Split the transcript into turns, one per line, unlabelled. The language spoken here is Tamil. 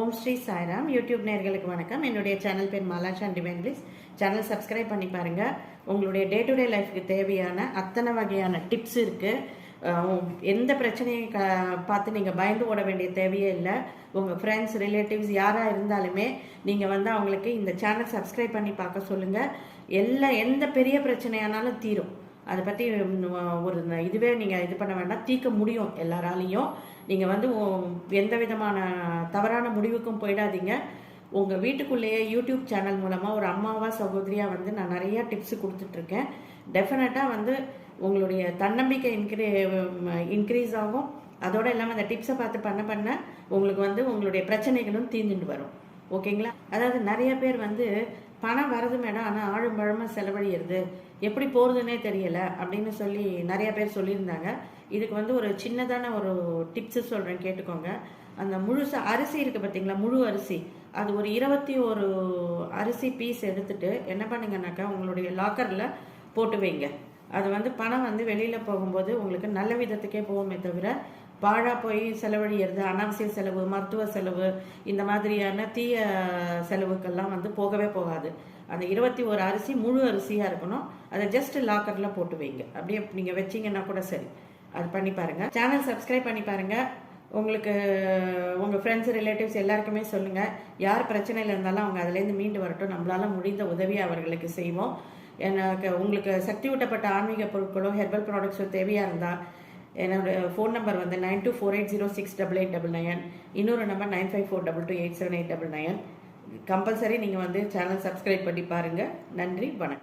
ஓம் ஸ்ரீ சாய்ராம். யூடியூப் நேர்களுக்கு வணக்கம். என்னுடைய சேனல் பேர் மாலாஷா டிவென்லிஸ் சேனல் சப்ஸ்கிரைப் பண்ணி பாருங்கள் உங்களுடைய டே டு டே லைஃப்க்கு தேவையான அத்தனை வகையான டிப்ஸ் இருக்குது எந்த பிரச்சனையும் க பார்த்து நீங்கள் பயந்து ஓட வேண்டிய தேவையே இல்லை. உங்கள் ஃப்ரெண்ட்ஸ் ரிலேட்டிவ்ஸ் யாராக இருந்தாலுமே நீங்கள் வந்து அவங்களுக்கு இந்த சேனல் சப்ஸ்கிரைப் பண்ணி பார்க்க சொல்லுங்கள் எல்லா எந்த பெரிய பிரச்சனையானாலும் தீரும். அதை பற்றி ஒரு இதுவே நீங்கள் இது பண்ண வேண்டாம். தீர்க்க முடியும் எல்லாராலையும். நீங்கள் வந்து எந்த விதமான தவறான முடிவுக்கும் போயிடாதீங்க. உங்கள் வீட்டுக்குள்ளேயே யூடியூப் சேனல் மூலமாக ஒரு அம்மாவா சகோதரியாக வந்து நான் நிறைய டிப்ஸ் கொடுத்துட்ருக்கேன். டெஃபினட்டாக வந்து உங்களுடைய தன்னம்பிக்கை இன்க்ரீ இன்க்ரீஸ் ஆகும். அதோடு இல்லாமல் அந்த டிப்ஸை பார்த்து பண்ண பண்ண உங்களுக்கு வந்து உங்களுடைய பிரச்சனைகளும் தீர்ந்துட்டு வரும். ஓகேங்களா? அதாவது நிறைய பேர் வந்து பணம் வரது மேடம் ஆனால் ஆழும் பழமாக செலவழியிறது. எப்படி போகிறதுனே தெரியல அப்படின்னு சொல்லி நிறைய பேர் சொல்லியிருந்தாங்க. இதுக்கு வந்து ஒரு சின்னதான ஒரு டிப்ஸு சொல்கிறேன் கேட்டுக்கோங்க. அந்த முழுசு அரிசி இருக்குது பார்த்தீங்களா? முழு அரிசி. அது ஒரு இருபத்தி ஒரு அரிசி பீஸ் எடுத்துட்டு என்ன பண்ணுங்கனாக்கா உங்களுடைய லாக்கரில் போட்டு வைங்க. அது வந்து பணம் வந்து வெளியில் போகும்போது உங்களுக்கு நல்ல விதத்துக்கே போகுமே தவிர பாழாக போய் செலவழியிறது அனாவசிய செலவு மருத்துவ செலவு இந்த மாதிரியான தீய செலவுக்கெல்லாம் வந்து போகவே போகாது. அந்த இருபத்தி ஒரு அரிசி முழு அரிசியாக இருக்கணும். அதை ஜஸ்ட் லாக்கரில் போட்டு வைங்க. அப்படியே நீங்கள் வச்சீங்கன்னா கூட சரி. அது பண்ணி பாருங்கள் சேனல் சப்ஸ்கிரைப் பண்ணி பாருங்கள் உங்களுக்கு உங்கள் ஃப்ரெண்ட்ஸ் ரிலேட்டிவ்ஸ் எல்லாருக்குமே சொல்லுங்கள் யார் பிரச்சனையில் இருந்தாலும் அவங்க அதுலேருந்து மீண்டு வரட்டும். நம்மளால முடிந்த உதவியை அவர்களுக்கு செய்வோம். எனக்கு உங்களுக்கு சக்தி ஊட்டப்பட்ட ஆன்மீக பொருட்களோ ஹெர்பல் ப்ராடக்ட்ஸோ தேவையாக இருந்தால் என்னோடய ஃபோன் நம்பர் வந்து nine two four eight zero six double eight double nine இன்னொரு number nine five four double two eight seven eight double nine compulsory நீங்கள் வந்து சேனல் சப்ஸ்கிரைப் பண்ணி பாருங்கள் நன்றி வணக்கம்.